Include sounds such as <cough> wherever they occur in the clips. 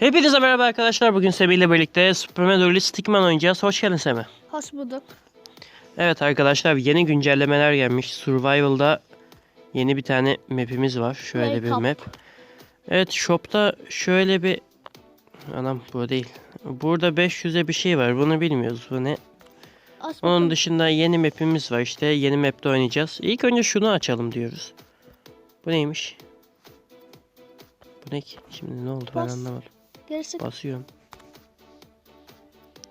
Hepinize merhaba arkadaşlar. Bugün Semih ile birlikte Superman Early Stickman oynayacağız. Hoş geldin Semih. Hoş bulduk. Evet arkadaşlar yeni güncellemeler gelmiş. Survival'da yeni bir tane map'imiz var. Şöyle Wake bir up. map. Evet shop'ta şöyle bir... Anam bu değil. Burada 500'e bir şey var. Bunu bilmiyoruz. Bu ne? Aç Onun bakalım. dışında yeni map'imiz var. İşte yeni map'te oynayacağız. İlk önce şunu açalım diyoruz. Bu neymiş? Bu ne ki? Şimdi ne oldu ben Bas. anlamadım. Gerisi Basıyorum.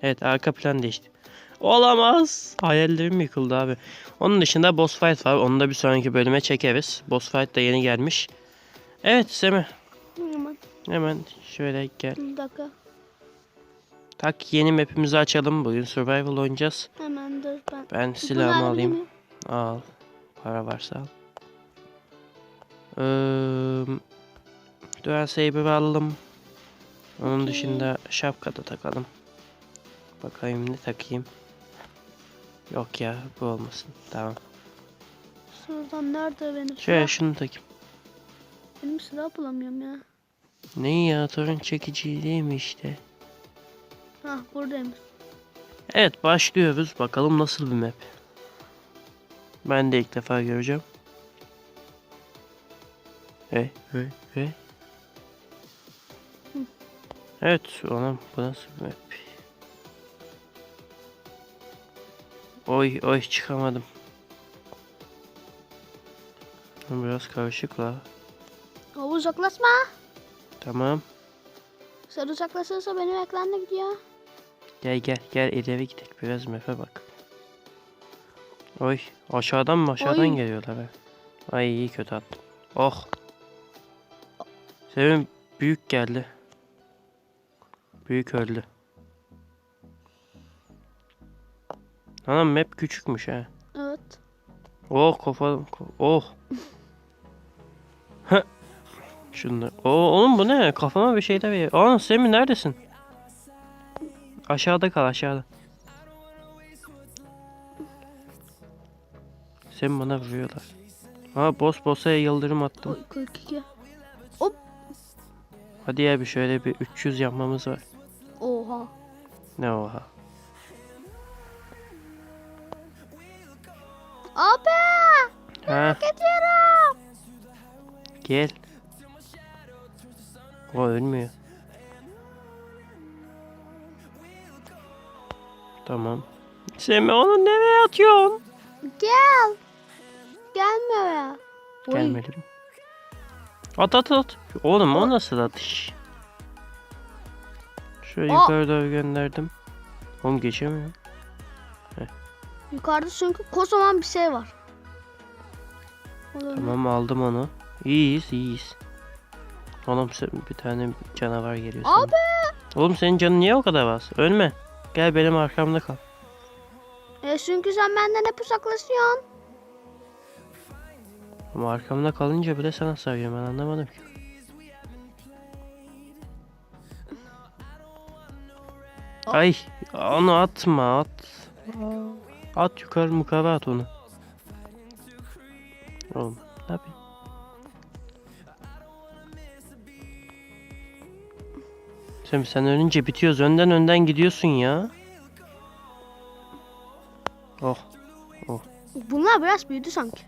Evet arka plan değişti. Olamaz. Hayallerim yıkıldı abi. Onun dışında boss fight var. Onu da bir sonraki bölüme çekeriz. Boss fight da yeni gelmiş. Evet Semih. hemen Hemen şöyle gel. bir dakika. Tak yeni map'imizi açalım. Bugün survival oynayacağız. Hemen dur ben. Ben silahımı nerede alayım. benim? Al. Para varsa al. Ee, Dual Saber'ı alalım. Onun dışında şapka da takalım. Bakayım ne takayım. Yok ya bu olmasın. Tamam. Şuradan nerede benim Şöyle şunu takayım. Benim silah bulamıyorum ya. Ne ya torun çekici değil mi işte? Hah buradayım. Evet başlıyoruz. Bakalım nasıl bir map. Ben de ilk defa göreceğim. Hey hey hey. Evet oğlum bu nasıl bir map? Oy oy çıkamadım. Biraz karışık la. O uzaklaşma. Tamam. Sen uzaklaşırsa benim ekranla gidiyor. Gel gel gel ileri gidelim biraz map'e bak. Oy aşağıdan mı aşağıdan Oy. geliyorlar ha. Ay iyi kötü attım. Oh. Sevim büyük geldi. Büyük öldü. Anam map küçükmüş ha. Evet. Oh kafa oh. Şunlar. Oo oğlum bu ne? Kafama bir şey de ver. Aa Semih neredesin? Aşağıda kal aşağıda. Sen bana vuruyorlar. Ha boss boss'a yıldırım attım. Oy 42. Hadi ya bir şöyle bir 300 yapmamız var. Oha. Ne oha. Abi. Ha Gidiyorum. gel. O ölmüyor. Tamam. Semih onu nereye atıyorsun? Gel. Gelme oraya. Oy. Gelmedim. At at at. Oğlum o nasıl atış? Şöyle Aa! yukarı doğru gönderdim. Oğlum geçemiyor. Yukarıda çünkü kocaman bir şey var. Olur mu? Tamam aldım onu. İyiyiz iyiyiz. Oğlum sen bir tane canavar geliyor sana. Abi. Oğlum senin canın niye o kadar az? Ölme. Gel benim arkamda kal. E çünkü sen benden hep uzaklaşıyorsun. Ama arkamda kalınca bile sana sarıyor ben anlamadım ki. Ay onu atma at. At yukarı mukarı at onu. Oğlum ne yapayım? Sen, sen ölünce bitiyoruz. Önden önden gidiyorsun ya. Oh. Bunlar biraz büyüdü sanki.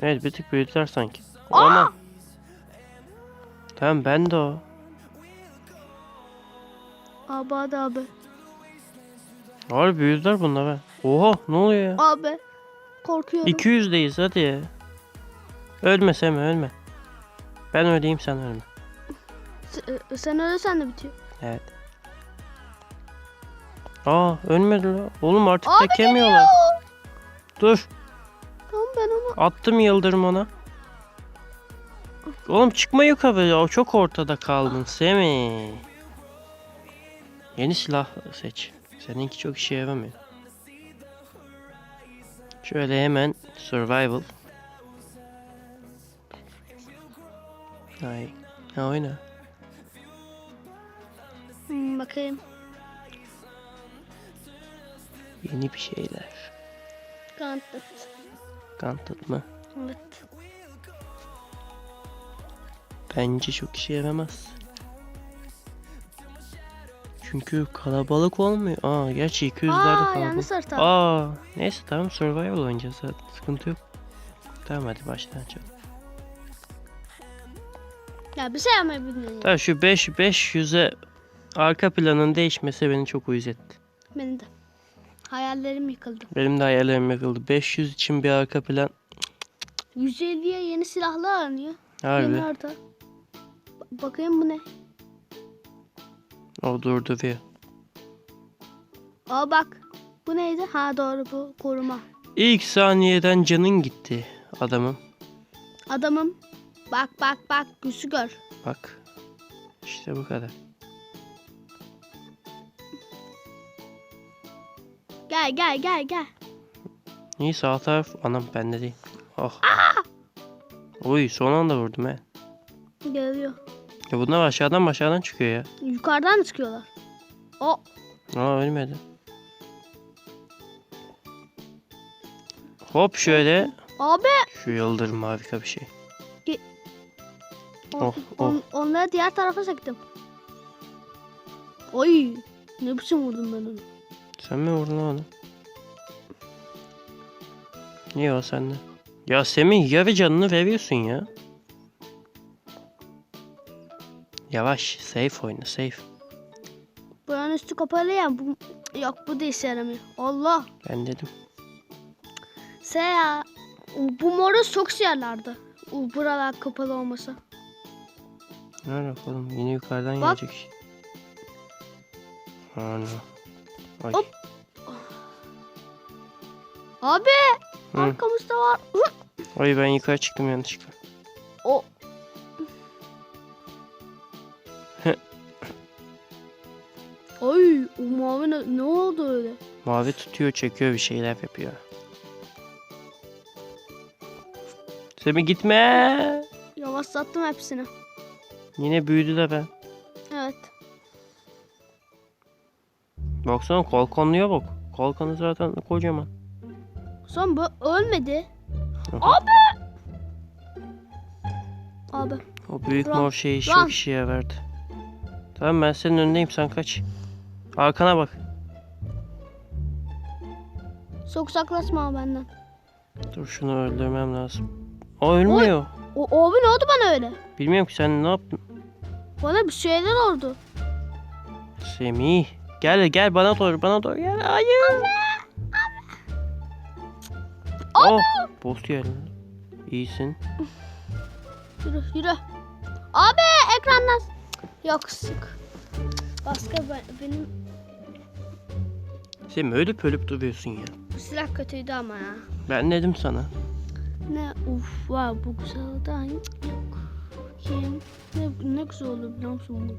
Evet bir tık büyüdüler sanki. Aa! Aman. Tamam ben de o. Abi hadi abi. Var büyüdüler bunlar ha. Oha ne oluyor ya? Abi. Korkuyorum. 200'deyiz hadi ya. Ölme Semi ölme. Ben öleyim sen ölme. S- e, sen ölürsen de bitiyor. Evet. Aa ölmedi la. Oğlum artık Abi tekemiyorlar. geliyor. Dur. Tamam ben onu. Attım yıldırım ona. Oğlum çıkma yukarı ya. O çok ortada kaldın Semi. Yeni silah seç. Seninki çok işe yaramıyor. Şöyle hemen survival. Ay. Ha oyna. Hmm, bakayım. Yeni bir şeyler. Kanıtlat. Gauntlet mı? Evet. Bence çok işe yaramaz. Çünkü kalabalık olmuyor. Aa gerçi 200'lerde Aa kalabalık. harita. Aa neyse tamam survival oynayacağız zaten. Sıkıntı yok. Tamam hadi baştan açalım. Ya bir şey yapmayabilirim. Tamam şu 5 500'e arka planın değişmesi beni çok uyuz etti. Benim de. Hayallerim yıkıldı. Benim de hayallerim yakıldı. 500 için bir arka plan 150'ye yeni silahlar aranıyor. Yeni harbi. harita. Ba- bakayım bu ne? O durdu bir. Aa bak. Bu neydi? Ha doğru bu koruma. İlk saniyeden canın gitti adamım. Adamım. Bak bak bak güçlü gör. Bak. İşte bu kadar. Gel gel gel gel. İyi sağ taraf anam bende değil. Oh. Oy son anda vurdum he. Geliyor. Ya bunlar aşağıdan aşağıdan çıkıyor ya. Yukarıdan mı çıkıyorlar? O Aa ölmedi. Hop şöyle. abi. Şu yıldırım harika bir şey. O- Oh, on- onları diğer tarafa çektim. Oy. Ne biçim vurdum ben onu? Sen mi vurdun onu? Niye o sende? Ya Semih yarı canını veriyorsun ya. Yavaş safe oyna safe. Buranın üstü kapalı ya. Bu, yok bu da işe yaramıyor. Allah. Ben dedim. Se ya. Bu moroz çok siyerlerdi. Bu buralar kapalı olmasa. Ne bakalım yine yukarıdan Bak. gelecek. Ana. Ay. Hop. Abi Hı. arkamızda var. Ay ben yukarı çıktım yanlışlıkla. O. O mavi ne, ne oldu öyle? Mavi tutuyor çekiyor bir şeyler yapıyor. Semih gitme. Yavaşlattım hepsini. Yine büyüdü de ben. Evet. Baksana kalkanlıya bak. Kalkanı zaten kocaman. Son bu ölmedi. Abi. Abi. O büyük Run, mor şeyi run. çok işe verdi. Tamam ben senin önündeyim sen kaç. Arkana bak. Çok uzaklaşma benden. Dur şunu öldürmem lazım. O ölmüyor. O abi ne oldu bana öyle? Bilmiyorum ki sen ne yaptın. Bana bir şeyler oldu. Semih. Gel gel bana doğru bana doğru gel. Hayır. Oh. Boss geldi. İyisin. Yürü yürü. Abi ekrandan. Yok sık. Başka ben, benim Semih ölüp ölüp duruyorsun ya. bu silah kötüydü ama ya. Ben dedim sana. Ne uf var bu güzel daha yok. Kim? Ne, ne güzel olur biliyor musun bu?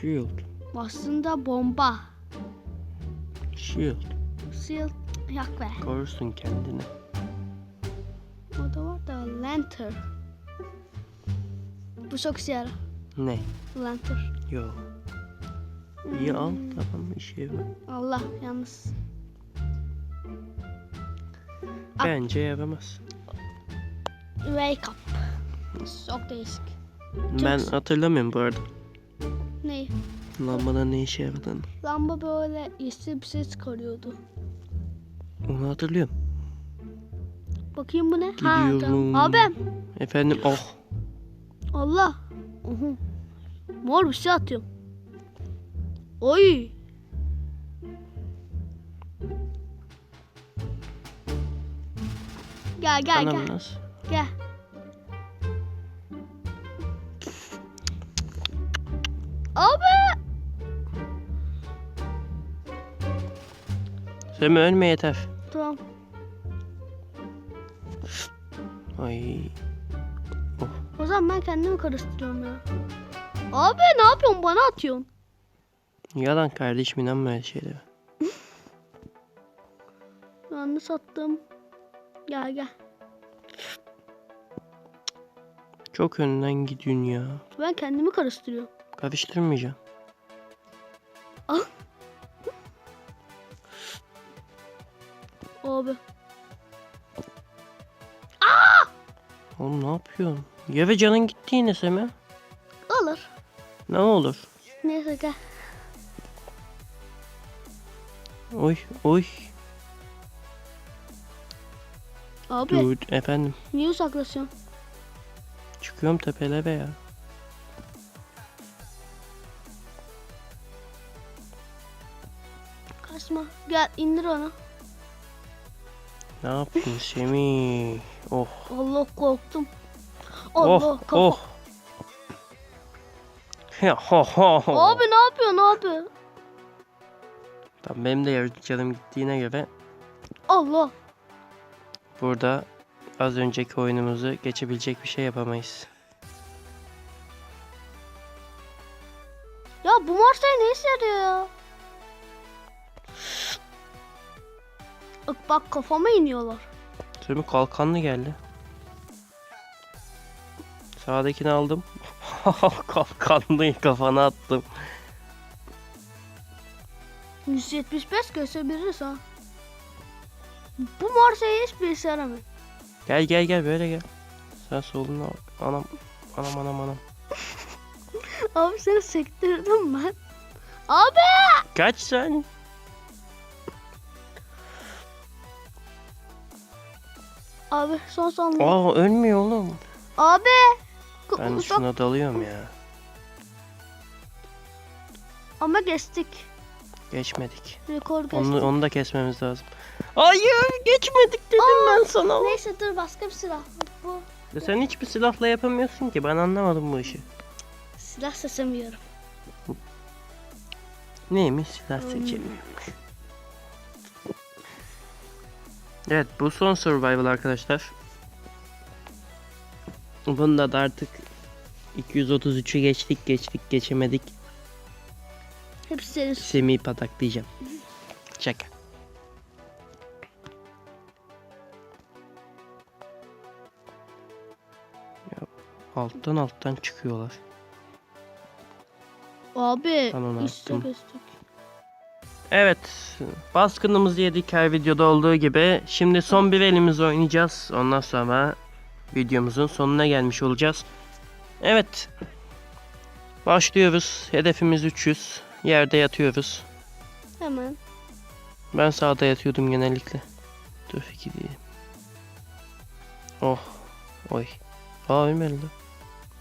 Shield. Aslında bomba. Shield. Shield yak be. Korursun kendini. O da var da lantern. Bu çok yarar. Ne? Lantern. Yo. İyi al tamam işe yarar. Allah yalnız. Bence yaramaz. Wake up. Çok değişik. Ben hatırlamıyorum bu arada. Ne? Lambadan ne işe yaradığını. Lamba böyle yeşil bir şey çıkarıyordu. Onu hatırlıyorum. Bakayım bu ne? Gidiyorum. Ha, tamam. Abi. Efendim oh. Allah. Uhu. Mor bir şey atıyorum. Oy. Gel gel gel. Ananas. Gel. Abi. Semih ölme yeter. Tamam. Ay. O zaman ben kendimi karıştırıyorum ya. Abi ne yapıyorsun? Bana atıyorsun. Yalan kardeşim inanma öyle şeylere. <laughs> Yanlış attım. Gel gel. Çok önden gidiyorsun ya. Ben kendimi karıştırıyorum. Karıştırmayacağım. Abi. Oğlum ne yapıyorsun? Ya ve canın gitti yine Semih. Olur. Ne olur. Neyse gel. Oy oy. Abi Dude efendim. niye uzaklaşıyorsun? Çıkıyorum tepelere ya. Kaçma. Gel indir onu. Ne yapayım <laughs> Semih? Oh. Allah korktum. Allah oh. kafa. Oh. <laughs> Ya ho ho ho. Abi ne yapıyorsun abi? Tamam benim de yarı canım gittiğine göre Allah. burada az önceki oyunumuzu geçebilecek bir şey yapamayız. Ya bu Mars'ta ne işe yarıyor ya? Bak bak kafama iniyorlar. Semih kalkanlı geldi. Sağdakini aldım. <laughs> Kalkanlıyı kafana attım. 175 gösterebiliriz ha. Bu Mars'a hiçbir işe yaramıyor. Gel gel gel böyle gel. Sen soluna bak. Anam anam anam anam. Abi seni sektirdim ben. Abi. Kaç sen? Abi son son. Aa ölmüyor oğlum. Abi. Ben şuna dalıyorum ya. Ama geçtik. Geçmedik. Rekor geçtik. Onu, onu da kesmemiz lazım. Hayır geçmedik dedim ben sana. Neyse dur başka bir silah. Bu Ya Sen hiçbir silahla yapamıyorsun ki ben anlamadım bu işi. silah seçemiyorum. Neymiş silah seçemiyormuş. Evet bu son survival arkadaşlar. Bunda da artık 233'ü geçtik geçtik geçemedik. Hepsi senin. Semih'i pataklayacağım. Şaka. Alttan alttan çıkıyorlar. Abi. Attım. geçtik. Evet, baskınımızı yedik her videoda olduğu gibi. Şimdi son bir elimiz oynayacağız. Ondan sonra videomuzun sonuna gelmiş olacağız. Evet. Başlıyoruz. Hedefimiz 300. Yerde yatıyoruz. Hemen. Ben sağda yatıyordum genellikle. Dur iki diyeyim. Oh. Oy. Aa ölmedi lan.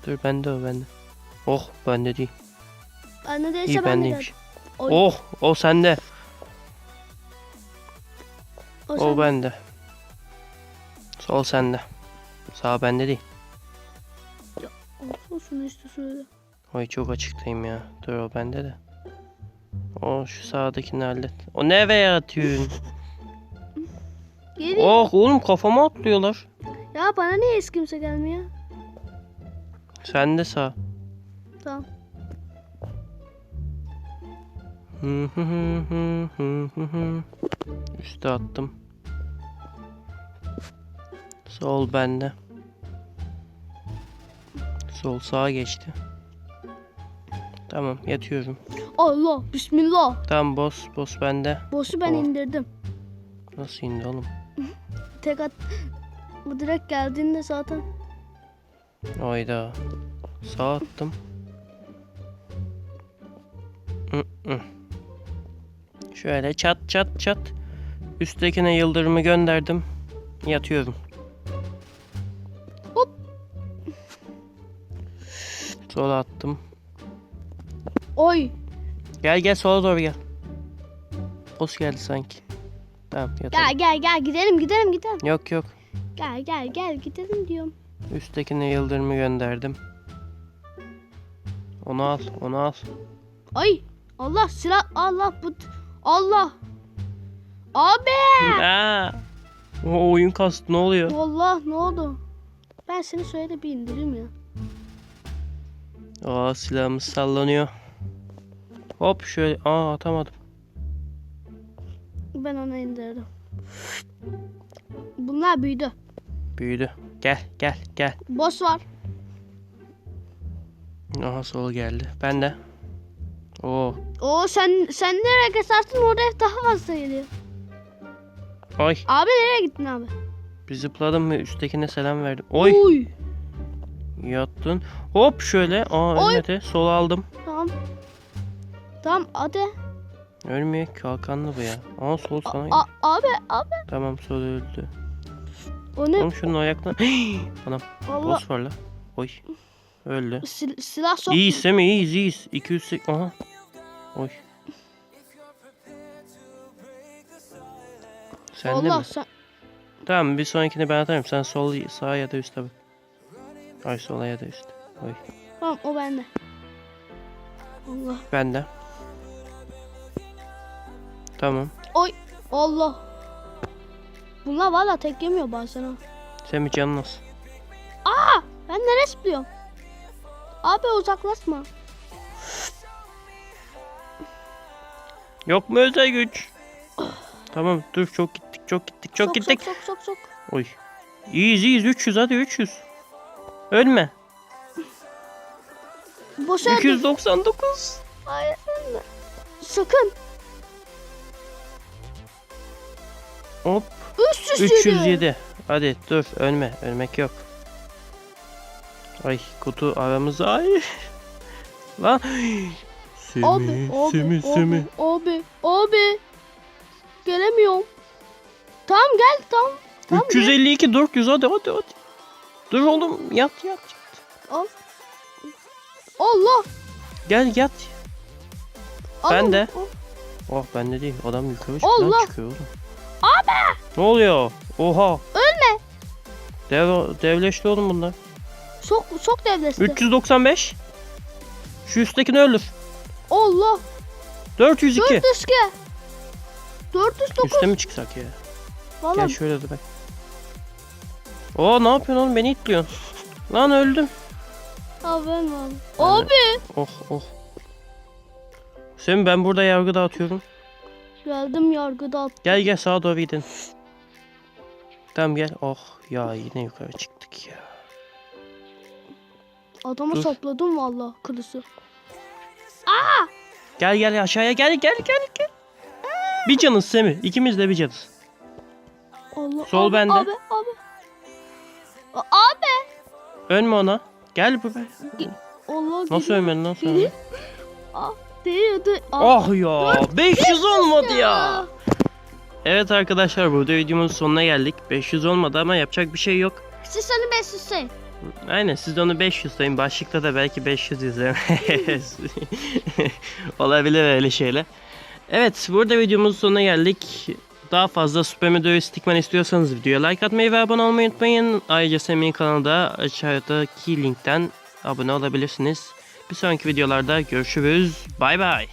Dur bende o bende. Oh bende değil. Anne değilse İyi ben de. Oy. Oh o sende. O, O sen- bende. Sol sende. Sağ bende değil. Olsun şunu işte söyle. Oy çok açıktayım ya. Dur o bende de. O şu sağdakini hallet. O nereye atıyorsun? <laughs> Geliyor. oh oğlum kafama atlıyorlar. Ya bana niye hiç kimse gelmiyor? Sen de sağ. Tamam. Hı hı hı hı hı hı hı. Üste attım. Sol bende. Sol sağa geçti. Tamam yatıyorum. Allah. Bismillah. Tamam boss boss bende. Boss'u ben Oh. indirdim. Nasıl indi oğlum? <laughs> Tek at. Bu direkt geldiğinde zaten. Hayda. Sağ attım. Hı hı. Şöyle çat çat çat. Üsttekine yıldırımı gönderdim. Yatıyorum. Hop. Sola attım. Oy. Gel gel sola doğru gel. Boss geldi sanki. Tamam yatalım. Gel gel gel gidelim gidelim gidelim. Yok yok. Gel gel gel gidelim diyorum. Üsttekine yıldırımı gönderdim. Onu al, onu al. Ay. Allah silah Allah bu Allah. Abi. Aa! O oyun kastı ne oluyor? Allah ne oldu? Ben seni söyle bir indireyim ya. Aa silahımız sallanıyor. Hop şöyle. Aa atamadım. Ben onu indirdim. Bunlar büyüdü. Büyüdü. Gel gel gel. Boss var. Aha sol geldi. Ben de. Oo. Oo sen sen nereye kesersin orada daha fazla geliyor. Oy. Abi nereye gittin abi? Bir zıpladım ve üsttekine selam verdim. Oy. Oy. Yattın. Hop şöyle. Aa Oy. ölmedi. Sol aldım. Tamam. Tamam hadi. Ölmüyor ki kalkanlı bu ya. Aa sol sana. A- abi abi. Tamam sol öldü. O ne? Oğlum şunun ayaklarına. <gasps> Anam Allah. boss var la. Oy. Öldü. Sil- silah sok. İyiyiz değil mi? İyiyiz iyiyiz. 200 Aha. Oy. Sen de Allah mi? sen. Tamam bir sonrakini ben atarım. Sen sol sağ ya da üstte bak. Ay sola ya da üstte. Oy. Tamam o bende. Allah. Ben de. Tamam. Allah. Bunlar valla tek yemiyor bazen ha. Sen bir canın olsun. Ben nereye zıplıyorum? Abi uzaklaşma. Yok mu özel güç? tamam dur çok gittik çok gittik çok sok, gittik. Sok sok sok sok. Oy. İyiyiz iyiyiz 300 hadi 300. Ölme. Boşa 299. Hayır. Sakın. Hop 307. 307. Hadi dur ölme ölmek yok. Ay kutu aramızda ay. <laughs> Lan. Semi Abi, abi, semi abi, semi. abi, abi. Gelemiyorum. Tamam gel tamam. Tamam, 352 400 hadi hadi hadi. Dur oğlum yat yat. yat. Al. Allah. Gel yat. al Ben de. al. Oh bende değil. Adam yukarı çık- Allah! çıkıyor oğlum. Abi! Ne oluyor? Oha. Ölme. Dev, devleşti oğlum bunlar. Sok sok devlesi. 395. Şu üsttekini öldür. Allah. 402. 400 ke. 409. Üste mi çıksak ya? Valla Gel şöyle dur bak. Oo ne yapıyorsun oğlum beni itliyorsun. Lan öldüm. abi de- Abi. Oh oh. Sen ben burada yargı dağıtıyorum. Geldim yargıda. Gel gel sağa doğru gidelim. Tamam gel. Oh ya yine yukarı çıktık ya. Adamı Dur. sapladım valla kılısı. Gel gel aşağıya gel gel gel gel. Bir canız Semih. İkimiz de bir canız. Allah. Sol abi, bende. Abi abi. Abi. Ölme ona. Gel buraya. Allah Nasıl ölmedin lan sen? <laughs> Geliyor. Ah, ya 500 olmadı ya. Evet arkadaşlar burada videomuzun sonuna geldik. 500 olmadı ama yapacak bir şey yok. Siz seni beslesin. Aynen siz de onu 500 sayın. Başlıkta da belki 500 yazarım. <laughs> Olabilir öyle şeyler. Evet burada videomuzun sonuna geldik. Daha fazla Super Medio Stickman istiyorsanız videoya like atmayı ve abone olmayı unutmayın. Ayrıca Semih'in kanalda aşağıdaki linkten abone olabilirsiniz. Bir sonraki videolarda görüşürüz. Bay bay.